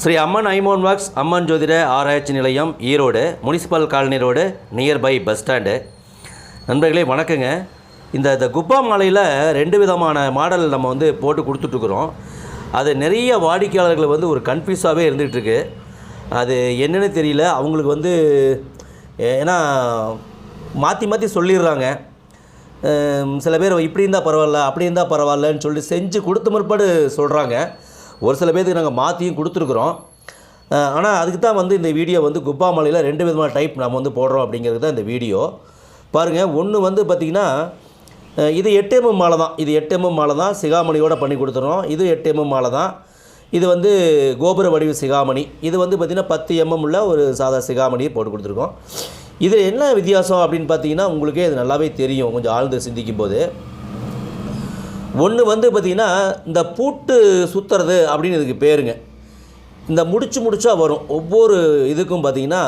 ஸ்ரீ அம்மன் ஐமோன் works அம்மன் ஜோதிட ஆராய்ச்சி நிலையம் Erode municipal colony road nearby bus stand. நண்பர்களே வணக்கங்க. இந்த இந்த குப்பா மாலையில் ரெண்டு விதமான மாடல் நம்ம வந்து போட்டு கொடுத்துட்ருக்குறோம். அது நிறைய வாடிக்கையாளர்கள் வந்து ஒரு கன்ஃபியூஸாகவே இருந்துகிட்ருக்கு. அது என்னன்னு தெரியல. அவங்களுக்கு வந்து ஏன்னா மாற்றி மாற்றி சொல்லிடுறாங்க. சில பேர் இப்படி இருந்தால் பரவாயில்ல அப்படி இருந்தால் பரவாயில்லன்னு சொல்லி செஞ்சு கொடுத்த முற்பாடு சொல்கிறாங்க ஒரு சில பேருக்கு நாங்கள் மாற்றியும் கொடுத்துருக்குறோம். ஆனால் அதுக்கு தான் வந்து இந்த வீடியோ வந்து குப்பா மலையில் ரெண்டு விதமான டைப் நம்ம வந்து போடுறோம் அப்படிங்கிறது தான் இந்த வீடியோ. பாருங்கள் ஒன்று வந்து பார்த்திங்கன்னா இது எட்டு எம்எம் மாலை தான். இது எட்டு எம்எம் மாலை தான் சிகாமணியோட பண்ணி கொடுத்துருவோம் இது எட்டு எம்எம் மாலை தான். இது வந்து கோபுர வடிவ சிகாமணி. இது வந்து பார்த்திங்கன்னா பத்து எம்எம் உள்ள ஒரு சாதா சிகாமணியை போட்டு கொடுத்துருக்கோம். இது என்ன வித்தியாசம் அப்படின்னு பார்த்தீங்கன்னா உங்களுக்கே இது நல்லாவே தெரியும். கொஞ்சம் ஆழ்ந்து சிந்திக்கும் போது ஒன்று வந்து பார்த்திங்கன்னா இந்த பூட்டு சுற்றுறது அப்படின்னு இதுக்கு பேருங்க. இந்த முடிச்சு முடிச்சா வரும். ஒவ்வொரு இதுக்கும் பார்த்திங்கன்னா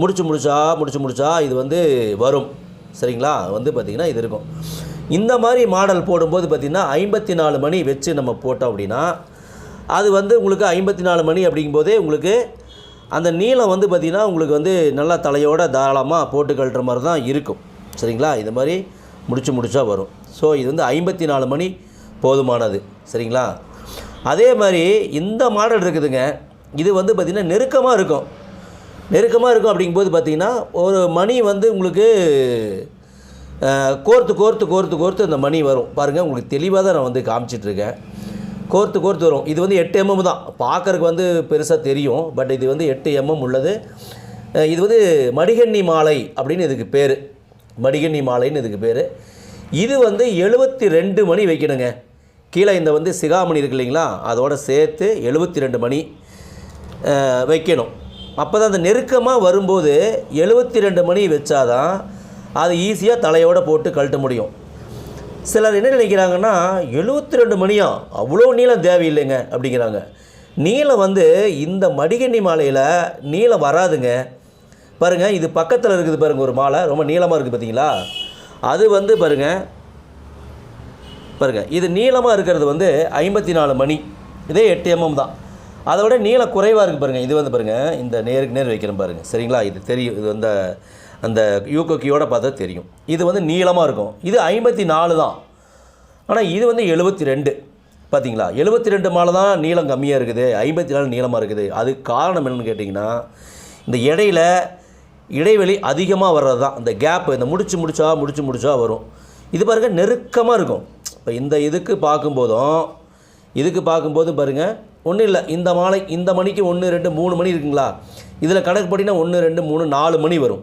முடிச்சு முடிச்சா முடிச்சு முடிச்சா இது வந்து வரும். சரிங்களா? வந்து பார்த்திங்கன்னா இது இருக்கும். இந்த மாதிரி மாடல் போடும்போது பார்த்திங்கன்னா ஐம்பத்தி நாலு மணி வச்சு நம்ம போட்டோம் அப்படின்னா அது வந்து உங்களுக்கு ஐம்பத்தி நாலு மணி அப்படிங்கும்போதே உங்களுக்கு அந்த நீளம் வந்து பார்த்திங்கன்னா உங்களுக்கு வந்து நல்லா தலையோட தாராளமாக போட்டு கழட்டுற மாதிரி தான் இருக்கும். சரிங்களா? இது மாதிரி முடிச்சு முடிச்சா வரும். ஸோ இது வந்து ஐம்பத்தி நாலு மணி போதுமானது. சரிங்களா? அதே மாதிரி இந்த மாடல் இருக்குதுங்க. இது வந்து பார்த்திங்கன்னா நெருக்கமாக இருக்கும். நெருக்கமாக இருக்கும் அப்படிங்கும்போது பார்த்திங்கன்னா ஒரு மணி வந்து உங்களுக்கு கோர்த்து கோர்த்து கோர்த்து கோர்த்து அந்த மணி வரும். பாருங்கள் உங்களுக்கு தெளிவாக தான் நான் வந்து காமிச்சிட்ருக்கேன். கோர்த்து கோர்த்து வரும். இது வந்து எட்டு எம்எம் தான். பார்க்குறக்கு வந்து பெருசாக தெரியும். பட் இது வந்து எட்டு எம்எம் உள்ளது. இது வந்து மடிகண்ணி மாலை அப்படின்னு இதுக்கு பேர். மடிகண்ணி மாலைன்னு இதுக்கு பேர். இது வந்து எழுபத்தி ரெண்டு மணி வைக்கணுங்க. கீழே இந்த வந்து சிகாமணி இருக்கு இல்லைங்களா? அதோட சேர்த்து எழுபத்தி ரெண்டு மணி வைக்கணும். அப்போ தான் அந்த நெருக்கமாக வரும்போது எழுபத்தி ரெண்டு மணி வச்சாதான் அது ஈஸியாக தலையோடு போட்டு கழட்ட முடியும். சிலர் என்ன நினைக்கிறாங்கன்னா எழுபத்தி ரெண்டு மணியா? அவ்வளோ நீளம் தேவையில்லைங்க அப்படிங்கிறாங்க. நீளம் வந்து இந்த மடிகண்ணி மாலையில் நீளம் வராதுங்க. பாருங்கள் இது பக்கத்தில் இருக்குது பாருங்கள் ஒரு மாலை ரொம்ப நீளமாக இருக்குது பார்த்தீங்களா அது வந்து பாருங்கள் பாருங்கள் இது நீளமாக இருக்கிறது வந்து ஐம்பத்தி நாலு மணி. இதே எட்டு எம்எம் தான். அதை விட நீளம் குறைவாக இருக்குது பாருங்கள் இது வந்து பாருங்கள் இந்த நேருக்கு நேர் வைக்கிறேன் பாருங்கள் சரிங்களா? இது தெரியும் இது வந்து அந்த யூகோக்கியோட பார்த்தா தெரியும். இது வந்து நீளமாக இருக்கும். இது ஐம்பத்தி நாலு தான். ஆனால் இது வந்து எழுபத்தி ரெண்டு பார்த்தீங்களா எழுபத்தி ரெண்டு மாலை தான் நீளம் கம்மியாக இருக்குது. ஐம்பத்தி நாலு நீளமாக இருக்குது. அதுக்கு காரணம் என்னென்னு கேட்டிங்கன்னா இந்த இடையில இடைவெளி அதிகமாக வர்றது தான் இந்த கேப் இந்த முடிச்சு முடிச்சா முடிச்சு முடிச்சா வரும். இது பாருங்க நெருக்கமாக இருக்கும். இப்போ இந்த இதுக்கு பார்க்கும்போதும் இதுக்கு பார்க்கும்போது பாருங்கள் ஒன்றும் இல்லை. இந்த மாலை இந்த மணிக்கு ஒன்று ரெண்டு மூணு மணி இருக்குங்களா? இதில் கணக்கு பண்ணினா ஒன்று ரெண்டு மூணு நாலு மணி வரும்.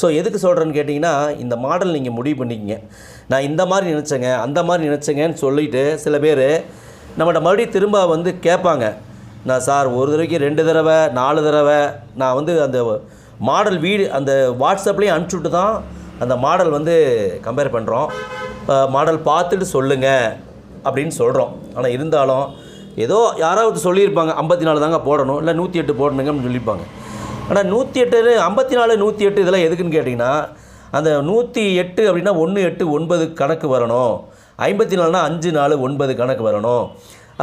ஸோ எதுக்கு சொல்கிறேன்னு கேட்டிங்கன்னா இந்த மாடல் நீங்கள் முடிவு பண்ணிக்கங்க. நான் இந்த மாதிரி நினச்சேங்க அந்த மாதிரி நினச்சேங்கன்னு சொல்லிவிட்டு சில பேர் நம்மகிட்ட மறுபடியும் திரும்ப வந்து கேட்பாங்க. நான் சார் ஒரு தடவைக்கு ரெண்டு தடவை நாலு தடவை நான் வந்து அந்த மாடல் வீடு அந்த வாட்ஸ்அப்லேயும் அனுப்பிச்சுட்டு தான் அந்த மாடல் வந்து கம்பேர் பண்ணுறோம் மாடல் பார்த்துட்டு சொல்லுங்கள் அப்படின்னு சொல்கிறோம் ஆனால் இருந்தாலும் ஏதோ யாராவது சொல்லியிருப்பாங்க ஐம்பத்தி நாலு தாங்க போடணும் இல்லை நூற்றி எட்டு போடணுங்க அப்படின்னு சொல்லியிருப்பாங்க. ஆனால் நூற்றி எட்டு ஐம்பத்தி நாலு நூற்றி எட்டு இதெல்லாம் எதுக்குன்னு கேட்டிங்கன்னா அந்த நூற்றி எட்டு அப்படின்னா ஒன்று எட்டு ஒன்பது கணக்கு வரணும். ஐம்பத்தி நாலுனா அஞ்சு நாலு ஒன்பது கணக்கு வரணும்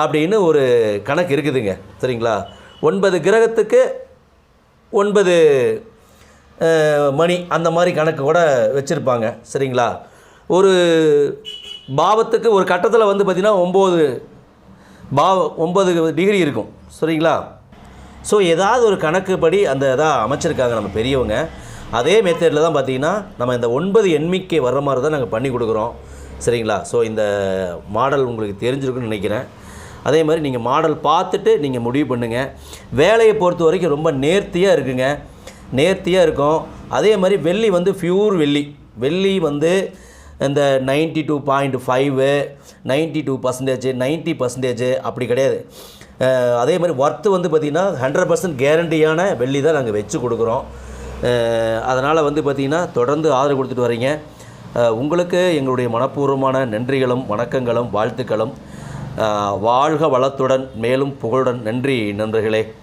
அப்படின்னு ஒரு கணக்கு இருக்குதுங்க. சரிங்களா? ஒன்பது கிரகத்துக்கு ஒன்பது மணி அந்த மாதிரி கணக்கு கூட வச்சுருப்பாங்க. சரிங்களா? ஒரு பாவத்துக்கு ஒரு கட்டத்தில் வந்து பார்த்திங்கன்னா ஒம்பது பாவ ஒம்பது டிகிரி இருக்கும். சரிங்களா? ஸோ ஏதாவது ஒரு கணக்குப்படி அந்த இதாக அமைச்சிருக்காங்க நம்ம பெரியவங்க. அதே மெத்தடில் தான் பார்த்தீங்கன்னா நம்ம இந்த ஒன்பது எண்ணிக்கை வர்ற மாதிரி தான் நாங்கள் பண்ணி கொடுக்குறோம். சரிங்களா? ஸோ இந்த மாடல் உங்களுக்கு தெரிஞ்சிருக்குன்னு நினைக்கிறேன். அதே மாதிரி நீங்கள் மாடல் பார்த்துட்டு நீங்கள் முடிவு பண்ணுங்கள் வேலையை பொறுத்த வரைக்கும் ரொம்ப நேர்த்தியாக இருக்குங்க. நேர்த்தியாக இருக்கும். அதே மாதிரி வெள்ளி வந்து ஃப்யூர் வெள்ளி. வெள்ளி வந்து இந்த ninety two point five ninety two percentage ninety percentage அப்படி கிடையாது. அதே மாதிரி ஒர்த்து வந்து பார்த்திங்கன்னா ஹண்ட்ரட் பர்சன்ட் கேரண்டியான வெள்ளி தான் நாங்கள் வச்சு கொடுக்குறோம். அதனால் வந்து பார்த்திங்கன்னா தொடர்ந்து ஆதரவு கொடுத்துட்டு வரீங்க. உங்களுக்கு எங்களுடைய மனப்பூர்வமான நன்றிகளும் வணக்கங்களும் வாழ்த்துக்களும். வாழ்க வளத்துடன் மேலும் புகழுடன். நன்றி நண்பர்களே.